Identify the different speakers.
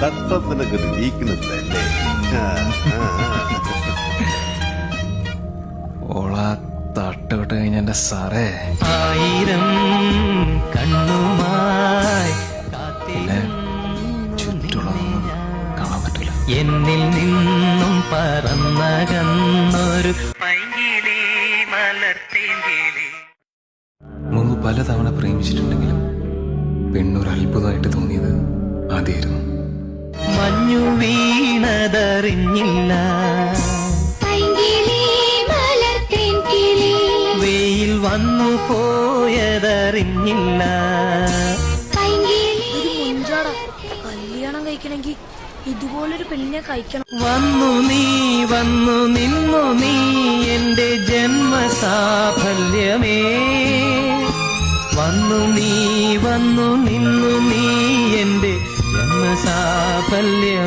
Speaker 1: തട്ടത്തിനൊക്കെ weakness അല്ലേ
Speaker 2: ഓള തട്ടോട്ട് കഴിഞ്ഞ എന്റെ സാറേ.
Speaker 3: ആയിരം കണ്ണുമായി
Speaker 2: പിന്നെ ചുറ്റുള്ളതൊന്നും കാണാൻ പറ്റില്ല
Speaker 3: എന്നിൽ നിന്നും പറന്നകന്നൊരു
Speaker 2: മുമ്പ് പലതവണ പ്രേമിച്ചിട്ടുണ്ടെങ്കിലും പെണ്ണൊരു അത്ഭുതമായിട്ട് തോന്നിയത് ആദ്യമായിരുന്നു.
Speaker 3: മഞ്ഞു വീണതറിഞ്ഞില്ല. വെയിൽ വന്നു പോയതറിഞ്ഞില്ല.
Speaker 4: കല്യാണം കഴിക്കണമെങ്കിൽ ഇതുപോലൊരു പെണ്ണിനെ കഴിക്കണം.
Speaker 3: വന്നു നീ വന്നു നിന്നു നീ എന്റെ ജന്മസാഫല്യമേ. വന്നു നീ വന്നു നിന്നു നീ എന്റെ ജന്മസാഫല്യമേ